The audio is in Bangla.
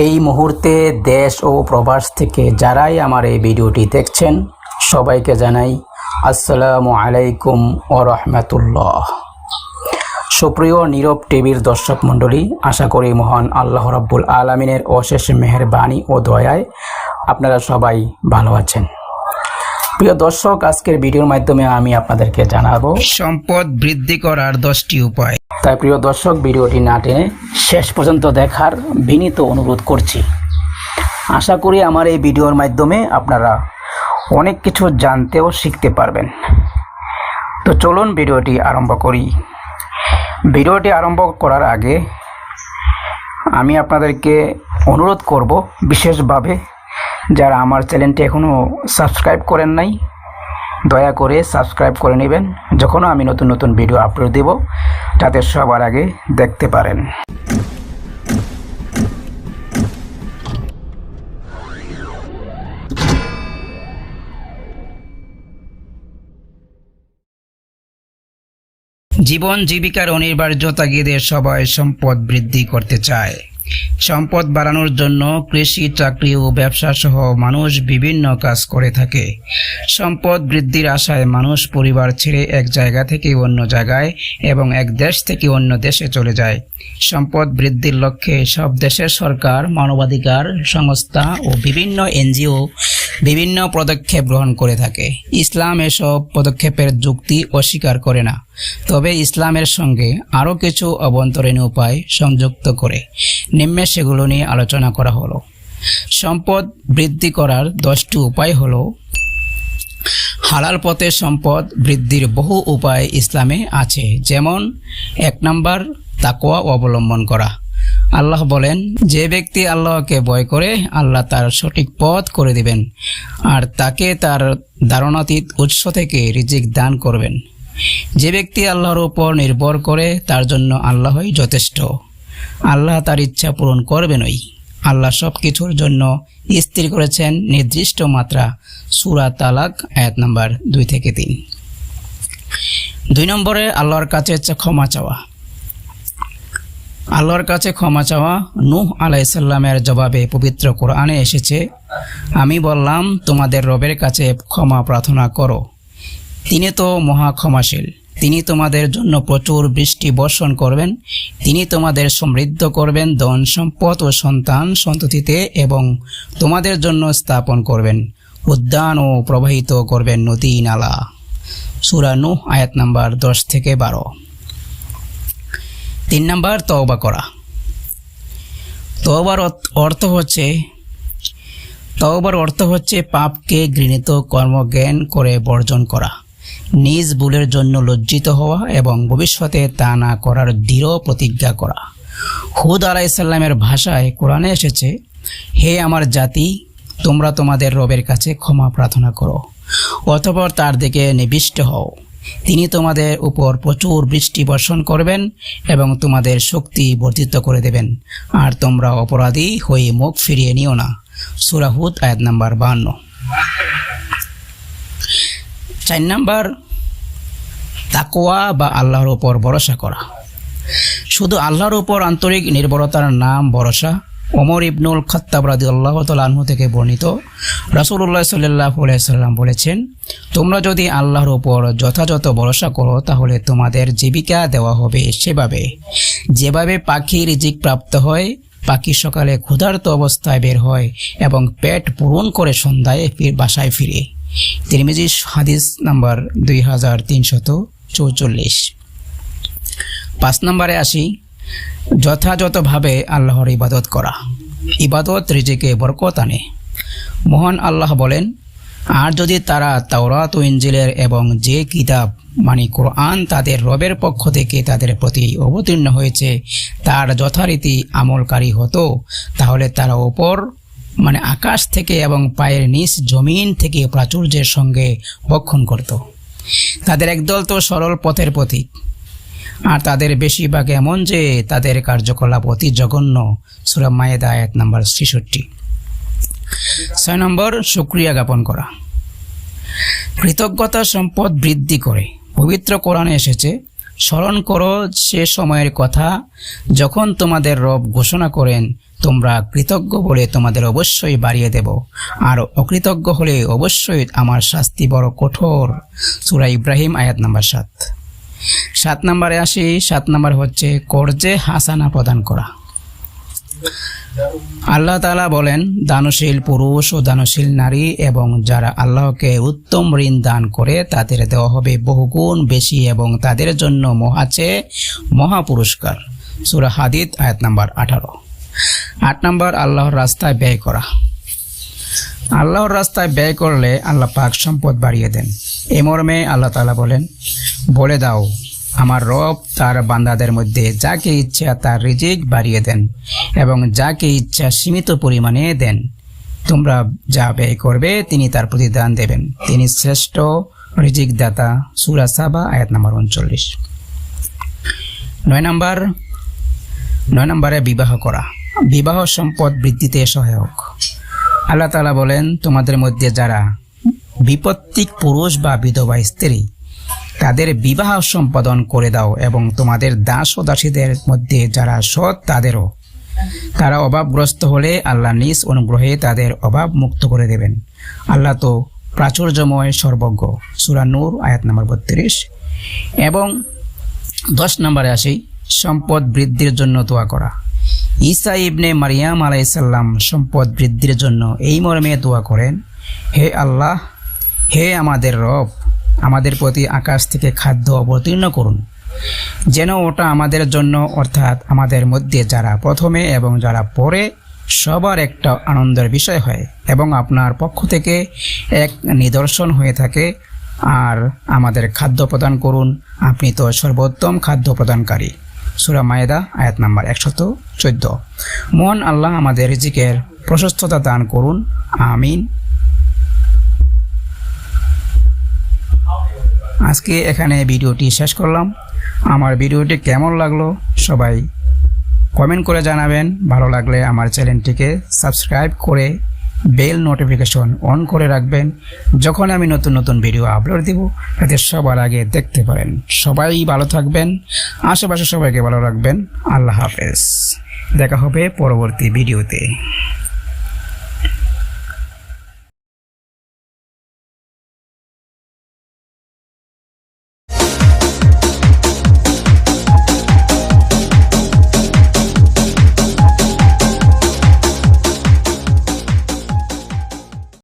এই মুহূর্তে দেশ ও প্রবাস থেকে যারাই আমার এই ভিডিওটি দেখছেন, সবাইকে জানাই আসসালামু আলাইকুম ও রহমতুল্লাহ। সুপ্রিয় নীরব টিভির দর্শক মণ্ডলী, আশা করি মহান আল্লাহ রাব্বুল আলমিনের অশেষ মেহেরবানি ও দয়ায় আপনারা সবাই ভালো আছেন। প্রিয় দর্শক আজকের ভিডিওর মাধ্যমে আমি আপনাদেরকে জানাব সম্পদ বৃদ্ধি করার দশটি উপায়। তাই প্রিয় দর্শক ভিডিওটি না টেনে শেষ পর্যন্ত দেখার বিনীত অনুরোধ করছি। আশা করি আমার এই ভিডিওর মাধ্যমে আপনারা অনেক কিছু জানতে ও শিখতে পারবেন। তো চলুন ভিডিওটি আরম্ভ করি। ভিডিওটি আরম্ভ করার আগে আমি আপনাদেরকে অনুরোধ করব বিশেষভাবে যারা আমার চ্যানেলটি এখনও সাবস্ক্রাইব করেন নাই, দয়া করে সাবস্ক্রাইব করে নেবেন। যখনও আমি নতুন নতুন ভিডিও আপলোড দেব, যাতে সবার আগে দেখতে পারেন। জীবন জীবিকার অনিবার্য তাগিদে সবাই সম্পদ বৃদ্ধি করতে চায়। সম্পদ বাড়ানোর জন্য কৃষি, চাকরি ও ব্যবসা সহ মানুষ বিভিন্ন কাজ করে থাকে। সম্পদ বৃদ্ধির আশায় মানুষ পরিবার ছেড়ে এক জায়গা থেকে অন্য জায়গায় এবং এক দেশ থেকে অন্য দেশে চলে যায়। সম্পদ বৃদ্ধির লক্ষ্যে সব দেশের সরকার, মানবাধিকার সংস্থা ও বিভিন্ন এনজিও বিভিন্ন পদক্ষেপ গ্রহণ করে থাকে। ইসলাম এসব পদক্ষেপের যুক্তি অস্বীকার করে না। তবে ইসলামের সঙ্গে আরও কিছু অভ্যন্তরীণ উপায় সংযুক্ত করে নিম্নে সেগুলো নিয়ে আলোচনা করা হলো। সম্পদ বৃদ্ধি করার দশটি উপায় হলো, হালাল পথে সম্পদ বৃদ্ধির বহু উপায় ইসলামে আছে। যেমন, এক নম্বর তাকোয়া অবলম্বন করা। আল্লাহ বলেন, যে ব্যক্তি আল্লাহকে ভয় করে, আল্লাহ তার সঠিক পথ করে দিবেন, আর তাকে তার ধারণাতীত উৎস থেকে রিজিক দান করবেন। যে ব্যক্তি আল্লাহর উপর নির্ভর করে, তার জন্য আল্লাহই যথেষ্ট। আল্লাহ তার ইচ্ছা পূরণ করবেনই। আল্লাহ সব কিছুর জন্য স্থির করেছেন নির্দিষ্ট মাত্রা। সুরা তালাক, আয়াত নাম্বার দুই থেকে তিন। দুই নম্বরে আল্লাহর কাছে ক্ষমা চাওয়া। আল্লাহর কাছে ক্ষমা চাওয়া নূহ আলাইসাল্লামের জবাবে পবিত্র কোরআনে এসেছে, আমি বললাম, তোমাদের রবের কাছে ক্ষমা প্রার্থনা করো। তিনি তো মহা ক্ষমাশীল। তিনি তোমাদের জন্য প্রচুর বৃষ্টি বর্ষণ করবেন। তিনি তোমাদের সমৃদ্ধ করবেন ধন সম্পদ ও সন্তান সন্ততিতে এবং তোমাদের জন্য স্থাপন করবেন। উদ্যান ও প্রবাহিত করবেন নদী নালা সুরানু আয়াত নাম্বার দশ থেকে বারো। তিন নাম্বার, তওবা করা। তওবার অর্থ হচ্ছে তওবার অর্থ হচ্ছে পাপকে ঘৃণিত কর্মজ্ঞান করে বর্জন করা। নিজ ভুলের জন্য লজ্জিত হওয়া এবং ভবিষ্যতে তা না করার দৃঢ় প্রতিজ্ঞা করা। হুদ আলাইসাল্লামের ভাষায় কোরআনে এসেছে, হে আমার জাতি, তোমরা তোমাদের রবের কাছে ক্ষমা প্রার্থনা করো, অতপর তার দিকে নিবিষ্ট হও। তিনি তোমাদের উপর প্রচুর বৃষ্টি বর্ষণ করবেন এবং তোমাদের শক্তি বর্ধিত করে দেবেন। আর তোমরা অপরাধী হয়ে মুখ ফিরিয়ে নিও না। সুরাহুদ আয়াত নাম্বার বাহান্ন চার নাম্বার তাকোয়া বা আল্লাহর উপর ভরসা করা। শুধু আল্লাহর উপর আন্তরিক নির্ভরতার নাম ভরসা ওমর ইবনুল খত্তাব রাদি আল্লাহ তালু থেকে বর্ণিত রাসুল্লাহ সাল্লাহ সাল্লাম বলেছেন, তোমরা যদি আল্লাহর উপর যথাযথ ভরসা করো, তাহলে তোমাদের জীবিকা দেওয়া হবে সেভাবে। যেভাবে পাখি রিজিক প্রাপ্ত হয়, পাখি সকালে ক্ষুধার্ত অবস্থায় বের হয় এবং পেট পূরণ করে সন্ধ্যায় বাসায় ফিরে। তিরমিজি হাদিস নাম্বার দুই হাজার তিনশত চৌচল্লিশ। পাঁচ নম্বরে আসি যথাযথভাবে আল্লাহর ইবাদত করা। ইবাদত, রিজিকে বরকত আনে। মহান আল্লাহ বলেন, আর যদি তারা তাওরাত ও ইঞ্জিলের এবং যে কিতাব মানে কোরআন তাদের রবের পক্ষ থেকে তাদের প্রতি অবতীর্ণ হয়েছে, তার যথারীতি আমলকারী হতো, তাহলে তারা ওপর মানে আকাশ থেকে এবং পায়ের নিচ জমিন থেকে প্রাচুর্যের সঙ্গে ভক্ষণ করত। তাদের একদল তো সরল পথের প্রতীক। আর তাদের বেশিরভাগ এমন যে তাদের কার্যকলাপ অতি জঘন্য। সুরা মায়েদা, আয়াত নাম্বার ছেষট্টি। ছয় নম্বর, সুক্রিয়া জ্ঞাপন করা। কৃতজ্ঞতা সম্পদ বৃদ্ধি করে। পবিত্র কোরআনে এসেছে, স্মরণ করো সে সময়ের কথা, যখন তোমাদের রব ঘোষণা করেন, তোমরা কৃতজ্ঞ বলে তোমাদের অবশ্যই বাড়িয়ে দেব। আর অকৃতজ্ঞ হলে অবশ্যই আমার শাস্তি বড় কঠোর। সুরা ইব্রাহিম, আয়াত নাম্বার সাত। সাত নম্বরে আসি, সাত নম্বর হচ্ছে কর্জে হাসানা প্রদান করা। আল্লাহ তাআলা বলেন, দানশীল পুরুষ ও দানশীল নারী এবং যারা আল্লাহকে উত্তম ঋণ দান করে, তাদের দেওয়া হবে বহুগুণ বেশি এবং তাদের জন্য মহাচে মহা পুরস্কার। সুরা হাদিদ, আয়াত নাম্বার আঠারো। আট নম্বর, আল্লাহর রাস্তায় ব্যয় করা। আল্লাহর রাস্তায় ব্যয় করলে আল্লাহ পাক সম্পদ বাড়িয়ে দেন। এ মর্মে আল্লাহ তাআলা বলেন, বলে দাও আমার রব তার বান্দাদের মধ্যে যাকে ইচ্ছা তার রিজিক বাড়িয়ে দেন এবং যাকে ইচ্ছা সীমিত পরিমাণে দেন। তোমরা যা ব্যয় করবে তিনি তার প্রতিদান দেবেন। তিনি শ্রেষ্ঠ রিজিক দাতা সুরা সাবা, আয়াত নম্বর উনচল্লিশ। নয় নম্বর, নয় নম্বরে বিবাহ করা। বিবাহ সম্পদ বৃদ্ধিতে সহায়ক। আল্লাহ তাআলা বলেন, তোমাদের মধ্যে যারা বিপত্তিক পুরুষ বা বিধবা স্ত্রী তাদের বিবাহ সম্পাদন করে দাও এবং তোমাদের দাস ও দাসীদের মধ্যে যারা সৎ, তাদেরও। তারা অভাবগ্রস্ত হলে আল্লাহ নিজ অনুগ্রহে তাদের অভাব মুক্ত করে দেবেন। আল্লাহ তো প্রাচুর্যময় সর্বজ্ঞ। সুরা নূর, আয়াত নম্বর বত্রিশ। এবং দশ নম্বরে আসি, সম্পদ বৃদ্ধির জন্য দোয়া করা। ঈসা ইবনে মারিয়াম আলাইসাল্লাম সম্পদ বৃদ্ধির জন্য এই মর্মে দোয়া করেন, হে আল্লাহ, হে আমাদের রব আমাদের প্রতি আকাশ থেকে খাদ্য অবতীর্ণ করুন। যেন ওটা আমাদের জন্য, অর্থাৎ আমাদের মধ্যে যারা প্রথমে এবং যারা পরে, সবার একটা আনন্দের বিষয় হয় এবং আপনার পক্ষ থেকে এক নিদর্শন হয়ে থাকে। আর আমাদের খাদ্য প্রদান করুন। আপনি তো সর্বোত্তম খাদ্য প্রদানকারী। সুরা মায়েদা, আয়াত নাম্বার একশত চোদ্দ। মহান আল্লাহ আমাদের রিজিকের প্রশস্ততা দান করুন। আমিন। আজকে এখানে ভিডিওটি শেষ করলাম। আমার ভিডিওটি কেমন লাগল সবাই কমেন্ট করে জানাবেন। ভালো লাগলে আমার চ্যানেলটিকে সাবস্ক্রাইব করে বেল নোটিফিকেশন অন করে রাখবেন। যখন আমি নতুন নতুন ভিডিও আপলোড দিব যাতে সবার আগে দেখতে পারেন। সবাই ভালো থাকবেন, আশেপাশে সবাইকে ভালো রাখবেন। আল্লাহ হাফেজ। দেখা হবে পরবর্তী ভিডিওতে।